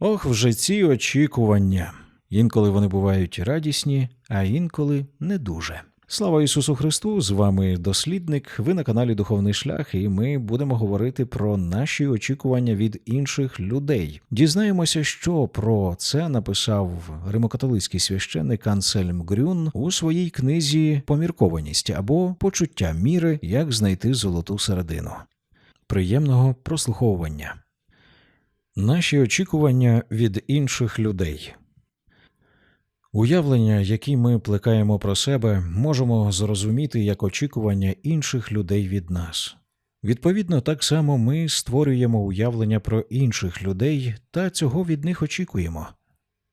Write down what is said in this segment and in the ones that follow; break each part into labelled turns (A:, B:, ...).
A: Ох, вже ці очікування. Інколи вони бувають радісні, а інколи не дуже. Слава Ісусу Христу! З вами дослідник. Ви на каналі Духовний Шлях, і ми будемо говорити про наші очікування від інших людей. Дізнаємося, що про це написав римокатолицький священник Ансельм Грюн у своїй книзі Поміркованість або Почуття міри, як знайти золоту середину. Приємного прослуховування. Наші очікування від інших людей. Уявлення, які ми плекаємо про себе, можемо зрозуміти як очікування інших людей від нас. Відповідно, так само ми створюємо уявлення про інших людей та цього від них очікуємо.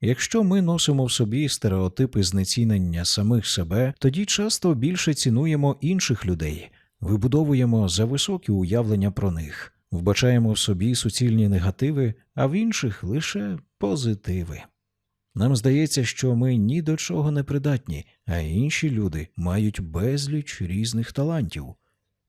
A: Якщо ми носимо в собі стереотипи знецінення самих себе, тоді часто більше цінуємо інших людей, вибудовуємо зависокі уявлення про них, вбачаємо в собі суцільні негативи, а в інших лише позитиви. Нам здається, що ми ні до чого не придатні, а інші люди мають безліч різних талантів.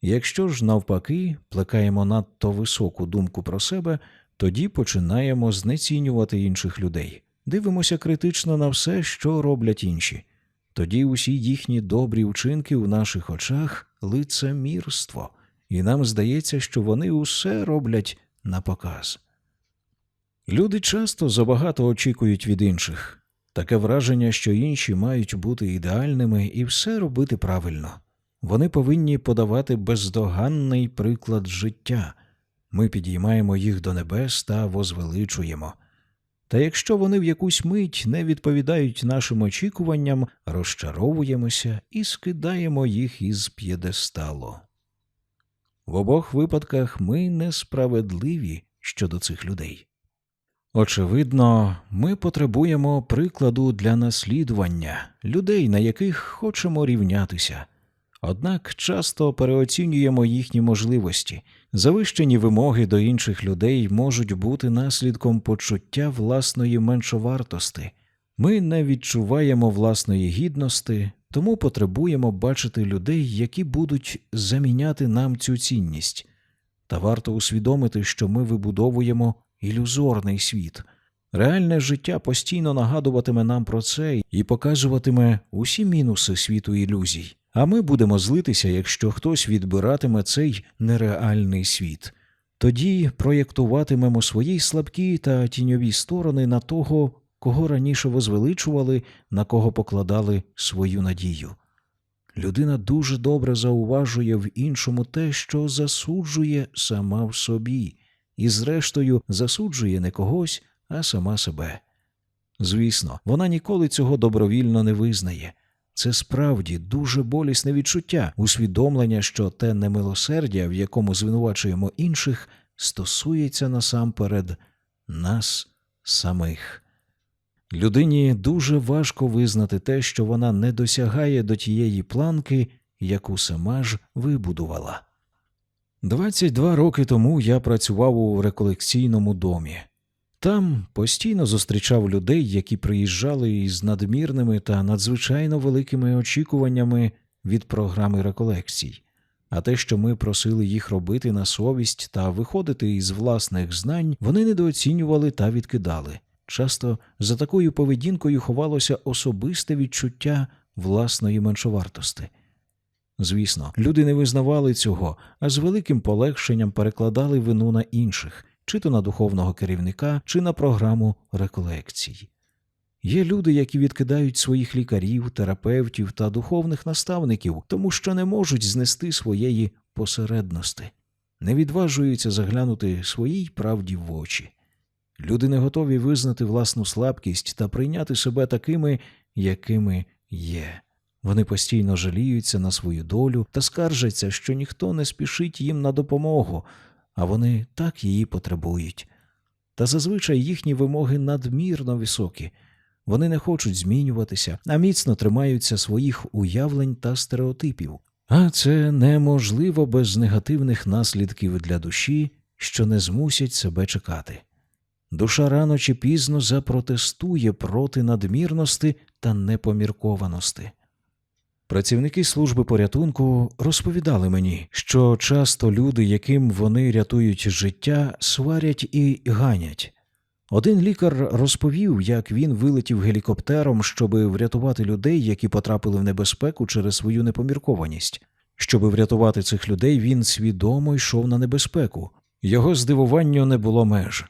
A: Якщо ж навпаки плекаємо надто високу думку про себе, тоді починаємо знецінювати інших людей, дивимося критично на все, що роблять інші. Тоді усі їхні добрі вчинки у наших очах лицемірство, і нам здається, що вони усе роблять на показ. Люди часто забагато очікують від інших. Таке враження, що інші мають бути ідеальними і все робити правильно. Вони повинні подавати бездоганний приклад життя. Ми підіймаємо їх до небес та возвеличуємо. Та якщо вони в якусь мить не відповідають нашим очікуванням, розчаровуємося і скидаємо їх із п'єдесталу. В обох випадках ми несправедливі щодо цих людей. Очевидно, ми потребуємо прикладу для наслідування людей, на яких хочемо рівнятися. Однак часто переоцінюємо їхні можливості. Завищені вимоги до інших людей можуть бути наслідком почуття власної меншовартости. Ми не відчуваємо власної гідності, тому потребуємо бачити людей, які будуть заміняти нам цю цінність. Та варто усвідомити, що ми вибудовуємо ілюзорний світ. Реальне життя постійно нагадуватиме нам про це і показуватиме усі мінуси світу ілюзій. А ми будемо злитися, якщо хтось відбиратиме цей нереальний світ. Тоді проєктуватимемо свої слабкі та тіньові сторони на того, кого раніше возвеличували, на кого покладали свою надію. Людина дуже добре зауважує в іншому те, що засуджує сама в собі, і, зрештою, засуджує не когось, а сама себе. Звісно, вона ніколи цього добровільно не визнає. Це справді дуже болісне відчуття, усвідомлення, що те немилосердя, в якому звинувачуємо інших, стосується насамперед нас самих. Людині дуже важко визнати те, що вона не досягає до тієї планки, яку сама ж вибудувала. 22 роки тому я працював у реколекційному домі. Там постійно зустрічав людей, які приїжджали із надмірними та надзвичайно великими очікуваннями від програми реколекцій. А те, що ми просили їх робити на совість та виходити із власних знань, вони недооцінювали та відкидали. Часто за такою поведінкою ховалося особисте відчуття власної меншовартости. Звісно, люди не визнавали цього, а з великим полегшенням перекладали вину на інших, чи то на духовного керівника, чи на програму реколекцій. Є люди, які відкидають своїх лікарів, терапевтів та духовних наставників, тому що не можуть знести своєї посередності, не відважуються заглянути своїй правді в очі. Люди не готові визнати власну слабкість та прийняти себе такими, якими є. Вони постійно жаліються на свою долю та скаржаться, що ніхто не спішить їм на допомогу, а вони так її потребують. Та зазвичай їхні вимоги надмірно високі. Вони не хочуть змінюватися, а міцно тримаються своїх уявлень та стереотипів. А це неможливо без негативних наслідків для душі, що не змусять себе чекати. Душа рано чи пізно запротестує проти надмірності та непоміркованості. Працівники служби порятунку розповідали мені, що часто люди, яким вони рятують життя, сварять і ганять. Один лікар розповів, як він вилетів гелікоптером, щоби врятувати людей, які потрапили в небезпеку через свою непоміркованість. Щоби врятувати цих людей, він свідомо йшов на небезпеку. Його здивуванню не було меж.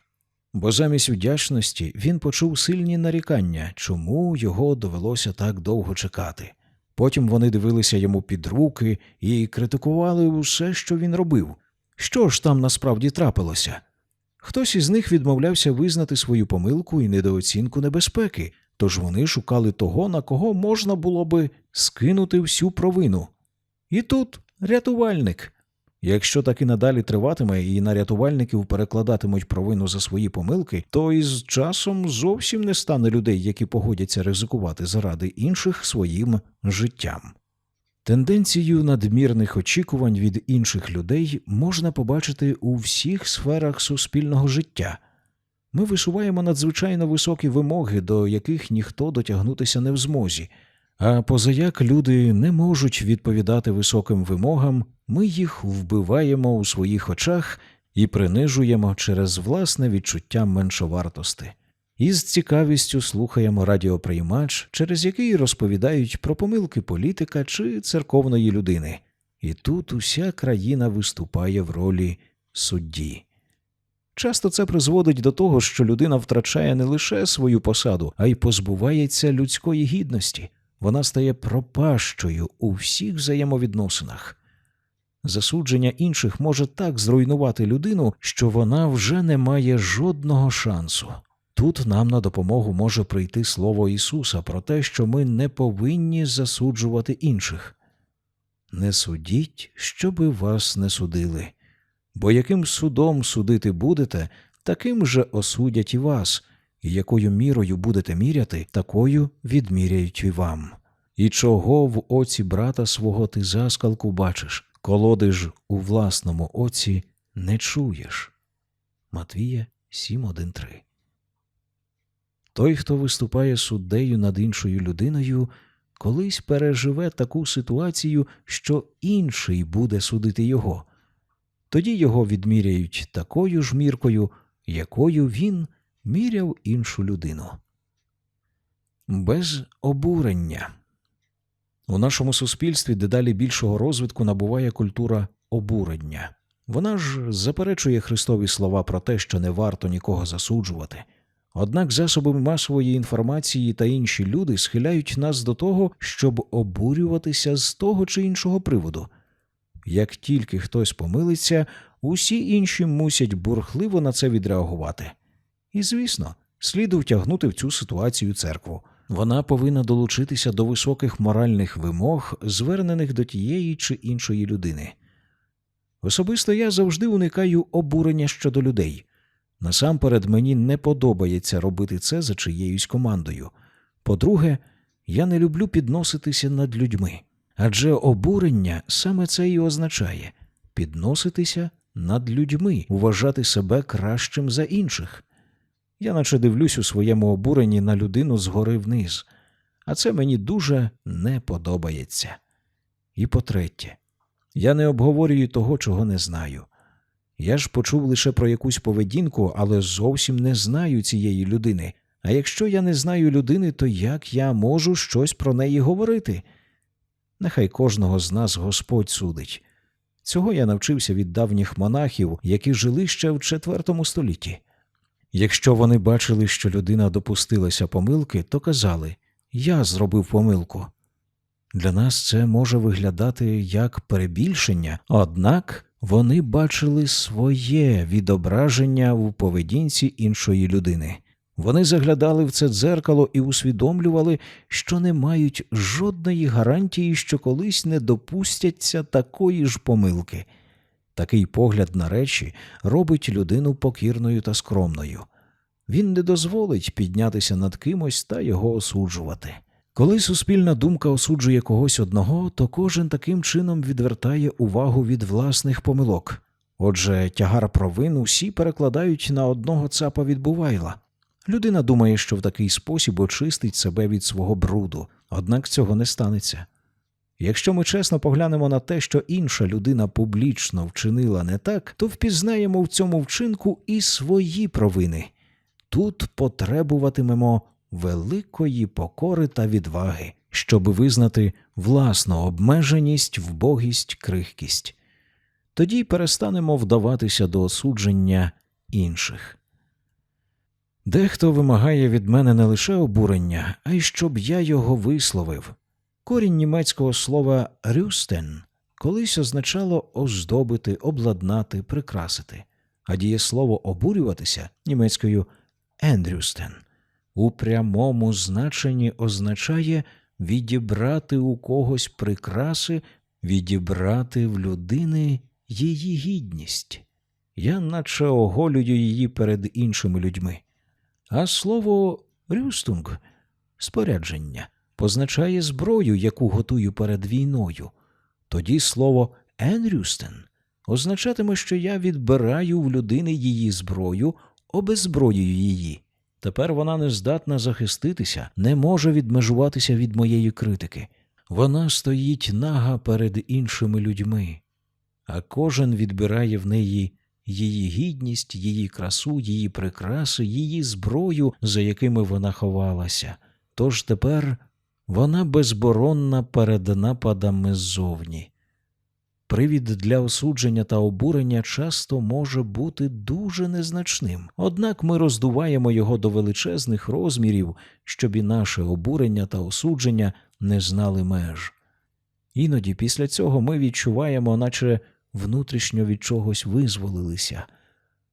A: Бо замість вдячності він почув сильні нарікання, чому його довелося так довго чекати. Потім вони дивилися йому під руки і критикували усе, що він робив. Що ж там насправді трапилося? Хтось із них відмовлявся визнати свою помилку і недооцінку небезпеки, тож вони шукали того, на кого можна було би скинути всю провину. І тут рятувальник. Якщо так і надалі триватиме, і на рятувальників перекладатимуть провину за свої помилки, то із часом зовсім не стане людей, які погодяться ризикувати заради інших своїм життям. Тенденцію надмірних очікувань від інших людей можна побачити у всіх сферах суспільного життя. Ми висуваємо надзвичайно високі вимоги, до яких ніхто дотягнутися не в змозі. А позаяк люди не можуть відповідати високим вимогам, ми їх вбиваємо у своїх очах і принижуємо через власне відчуття меншовартости. І з цікавістю слухаємо радіоприймач, через який розповідають про помилки політика чи церковної людини. І тут уся країна виступає в ролі судді. Часто це призводить до того, що людина втрачає не лише свою посаду, а й позбувається людської гідності. Вона стає пропащою у всіх взаємовідносинах. Засудження інших може так зруйнувати людину, що вона вже не має жодного шансу. Тут нам на допомогу може прийти слово Ісуса про те, що ми не повинні засуджувати інших. Не судіть, щоби вас не судили, бо яким судом судити будете, таким же осудять і вас, і якою мірою будете міряти, такою відміряють і вам. І чого в оці брата свого ти заскалку бачиш, колоди ж у власному оці не чуєш. Матвія 7.1.3 Той, хто виступає суддею над іншою людиною, колись переживе таку ситуацію, що інший буде судити його. Тоді його відміряють такою ж міркою, якою він міряв іншу людину. Без обурення. У нашому суспільстві дедалі більшого розвитку набуває культура обурення. Вона ж заперечує Христові слова про те, що не варто нікого засуджувати. Однак засоби масової інформації та інші люди схиляють нас до того, щоб обурюватися з того чи іншого приводу. Як тільки хтось помилиться, усі інші мусять бурхливо на це відреагувати. І, звісно, слід втягнути в цю ситуацію церкву. Вона повинна долучитися до високих моральних вимог, звернених до тієї чи іншої людини. Особисто я завжди уникаю обурення щодо людей. Насамперед мені не подобається робити це за чиєюсь командою. По-друге, я не люблю підноситися над людьми, адже обурення саме це і означає підноситися над людьми, вважати себе кращим за інших. Я наче дивлюсь у своєму обуренні на людину згори вниз, а це мені дуже не подобається. І по-третє, я не обговорюю того, чого не знаю. Я ж почув лише про якусь поведінку, але зовсім не знаю цієї людини. А якщо я не знаю людини, то як я можу щось про неї говорити? Нехай кожного з нас Господь судить. Цього я навчився від давніх монахів, які жили ще в IV столітті. Якщо вони бачили, що людина допустилася помилки, то казали Я зробив помилку. Для нас це може виглядати як перебільшення, однак вони бачили своє відображення в поведінці іншої людини. Вони заглядали в це дзеркало і усвідомлювали, що не мають жодної гарантії, що колись не допустяться такої ж помилки. Такий погляд на речі робить людину покірною та скромною. Він не дозволить піднятися над кимось та його осуджувати. Коли суспільна думка осуджує когось одного, то кожен таким чином відвертає увагу від власних помилок. Отже, тягар провин усі перекладають на одного цапа від Бувайла. Людина думає, що в такий спосіб очистить себе від свого бруду, однак цього не станеться. Якщо ми чесно поглянемо на те, що інша людина публічно вчинила не так, то впізнаємо в цьому вчинку і свої провини. тут потребуватимемо великої покори та відваги, щоб визнати власну обмеженість, вбогість, крихкість. Тоді перестанемо вдаватися до осудження інших. Дехто вимагає від мене не лише обурення, а й щоб я його висловив. Корінь німецького слова рюстен колись означало оздобити, обладнати, прикрасити, а дієслово обурюватися німецькою ендрюстен у прямому значенні означає відібрати у когось прикраси, відібрати в людини її гідність. Я наче оголюю її перед іншими людьми. А слово рюстунг спорядження позначає зброю, яку готую перед війною. Тоді слово енрюстен означатиме, що я відбираю в людини її зброю, обезброюю її. Тепер вона не здатна захиститися, не може відмежуватися від моєї критики. Вона стоїть нага перед іншими людьми, а кожен відбирає в неї її гідність, її красу, її прикраси, її зброю, за якими вона ховалася. Тож тепер вона безборонна перед нападами ззовні. Привід для осудження та обурення часто може бути дуже незначним, однак ми роздуваємо його до величезних розмірів, щоб і наше обурення та осудження не знали меж. Іноді після цього ми відчуваємо, наче внутрішньо від чогось визволилися.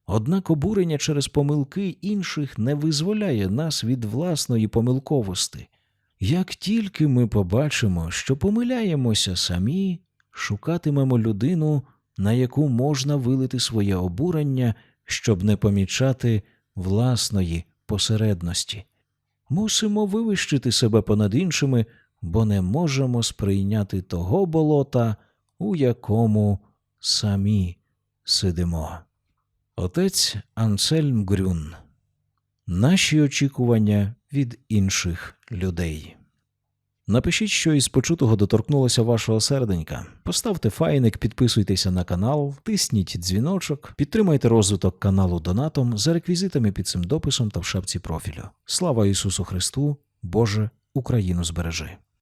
A: Однак обурення через помилки інших не визволяє нас від власної помилковості. Як тільки ми побачимо, що помиляємося самі, шукатимемо людину, на яку можна вилити своє обурення, щоб не помічати власної посередності. Мусимо вивищити себе понад іншими, бо не можемо сприйняти того болота, у якому самі сидимо. Отець Ансельм Грюн. Наші очікування від інших людей. Напишіть, що із почутого доторкнулося вашого серденька. Поставте файник, підписуйтеся на канал, тисніть дзвіночок, підтримайте розвиток каналу донатом за реквізитами під цим дописом та в шапці профілю. Слава Ісусу Христу! Боже, Україну збережи!